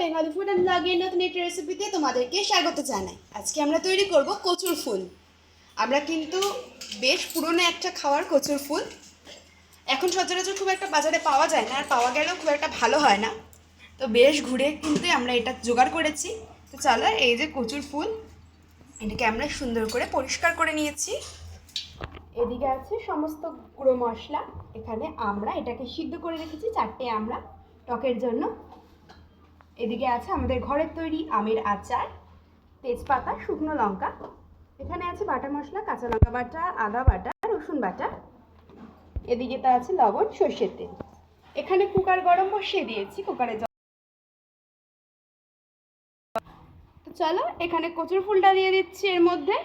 Bengali food and ব্লগের নতুন একটি রেসিপিতে তোমাদেরকে স্বাগত জানাই। আজকে আমরা তৈরি করব কচুর ফুল। আমরা কিন্তু বেশ পুরনো একটা খাওয়ার কচুর ফুল। এখন সচরাচর খুব একটা বাজারে পাওয়া যায় না, আর পাওয়া গেলেও খুব একটা ভালো হয় না। তো বেশ ঘুরে কিন্তু আমরা এটা জোগাড় করেছি। তো চলো এই যে কচুর ফুল, এটাকে আমরা সুন্দর করে পরিষ্কার করে নিয়েছি। এদিকে আছে সমস্ত গুঁড়ো মশলা। এখানে আমরা এটাকে সিদ্ধ করে রেখেছি, চারটে আমরা টকের জন্য। এদিকে আছে আমাদের ঘরের তৈরি আমের আচার, তেজপাতা, শুকনো লঙ্কা। এখানে আছে বাটা মশলা, কাঁচা লঙ্কা বাটা, আদা বাটা, রসুন বাটা। এদিকে তা আছে লবণ, সর্ষের তেল। এখানে কুকার গরম বসিয়ে দিয়েছি, কুকারে চলো, এখানে কচুর ফুলটা দিয়ে দিচ্ছি এর মধ্যে।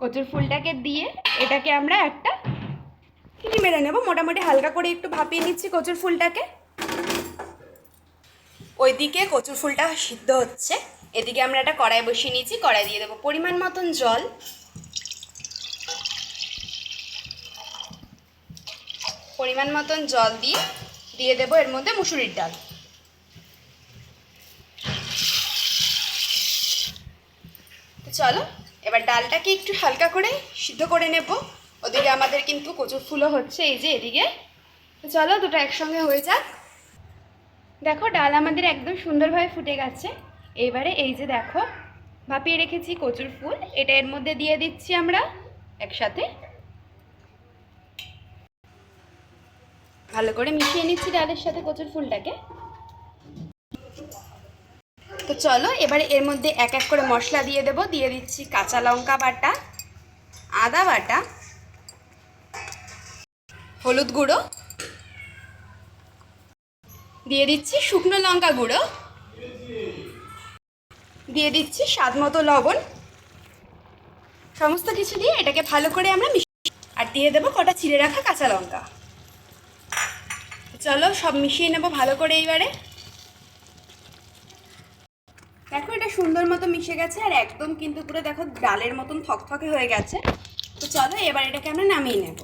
কচুর ফুলটাকে দিয়ে এটাকে আমরা একটা সিটি মেরে নেব। মোটামুটি হালকা করে একটু ভাপিয়ে নিচ্ছি কচুর ফুলটাকে। ওইদিকে কচুর ফুলটা সিদ্ধ হচ্ছে। এদিকে আমরা একটা কড়াই বসিয়ে নিয়েছি কড়াই দিয়ে দেবো পরিমাণ মতন জল। পরিমাণ মতন জল দিয়ে দিয়ে দেবো এর মধ্যে মুসুরির ডাল। চলো, এবার ডালটাকে একটু হালকা করে সিদ্ধ করে নেব। ওদিকে আমাদের কিন্তু কচুর ফুলও হচ্ছে, এই যে এদিকে। চলো দুটো একসঙ্গে হয়ে যাক। দেখো, ডাল আমাদের একদম সুন্দরভাবে ফুটে গেছে। এবারে এই যে দেখো, ভাপিয়ে রেখেছি কচুর ফুল। এটা এর মধ্যে দিয়ে দিচ্ছি আমরা একসাথে। ভালো করে মিশিয়ে নিচ্ছি ডালের সাথে কচুর ফুলটাকে। তো চলো, এবারে এর মধ্যে এক এক করে মশলা দিয়ে দেব। দিয়ে দিচ্ছি কাঁচা লঙ্কা বাটা, আদা বাটা হলুদ গুঁড়ো। দিয়ে দিচ্ছি শুকনো লঙ্কা গুঁড়ো। দিয়ে দিচ্ছি স্বাদ মতো লবণ। সমস্ত কিছু দিয়ে এটাকে ভালো করে আমরা মিশিয়ে আর দিয়ে দেবো কটা চিড়ে রাখা কাঁচা লঙ্কা। চলো সব মিশিয়ে নেব ভালো করে এইবারে। দেখো এটা সুন্দর মতো মিশে গেছে আর একদম কিন্তু পুরো দেখো ডালের মতন থকথকে হয়ে গেছে। তো চলো এবার এটাকে আমরা নামিয়ে নেব।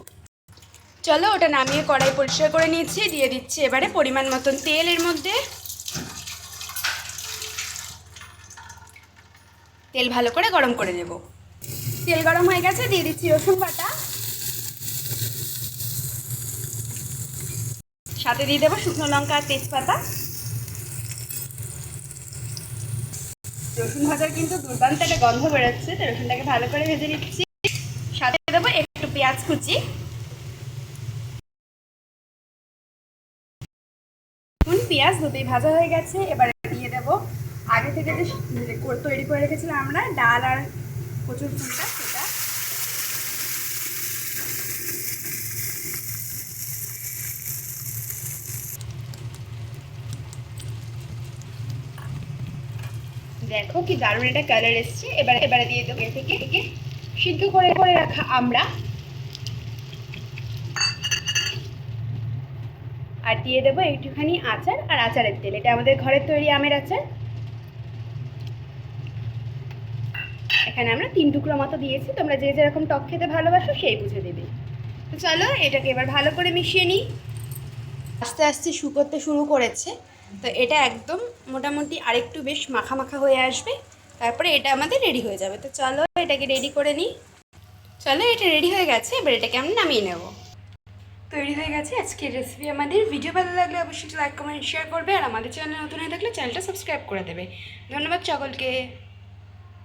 চলো ওটা নামিয়ে কড়াই পরিষ্কার করে নিয়েছি, দিয়ে দিচ্ছি এবারে পরিমাণ মতন তেল এর মধ্যে। তেল ভালো করে গরম করে দেব তেল গরম হয়ে গেছে, দিয়ে দিচ্ছি রসুন বাটা। সাথে দিয়ে দেবো শুকনো লঙ্কা আর তেজপাতা। রসুন ভাজার কিন্তু দুর্দান্ত একটা গন্ধ বেরোচ্ছে, তো রসুনটাকে ভালো করে ভেজে নিচ্ছি। সাথে দেবো একটু পেঁয়াজ কুচি। পেঁয়াজ দুটোই ভাজা হয়ে গেছে, এবারে দিয়ে দেবো। আগে থেকে যে তৈরি করে রেখেছিলাম আমরা, ডাল আর কচুর ফুলটা সেটা দেখো কি দারুণ একটা কালার এসছে। এবার এবারে দিয়ে দেবো এর থেকে সিদ্ধ করে করে রাখা আমরা। আর দিয়ে দেবো একটুখানি আচার আর আচারের তেল। এটা আমাদের ঘরের তৈরি আমের আচার। এখানে আমরা তিন টুকরো মতো দিয়েছি। তোমরা যে যেরকম টক খেতে ভালোবাসো সেই বুঝে দেবে। তো চলো, এটাকে এবার ভালো করে মিশিয়ে নিই। আস্তে আস্তে শুকোতে শুরু করেছে। তো এটা একদম মোটামুটি আরেকটু বেশ মাখা মাখা হয়ে আসবে। তারপরে এটা আমাদের রেডি হয়ে যাবে। তো চলো, এটাকে রেডি করে নিই। চলো, এটা রেডি হয়ে গেছে। এবার এটাকে আমরা নামিয়ে নেব। তৈরি হয়ে গেছে আজকের রেসিপি আমাদের। ভিডিও ভালো লাগলে অবশ্যই লাইক কমেন্ট শেয়ার করবে। আর আমাদের চ্যানেল নতুন হয়ে থাকলে চ্যানেলটা সাবস্ক্রাইব করে দেবে। ধন্যবাদ সকলকে।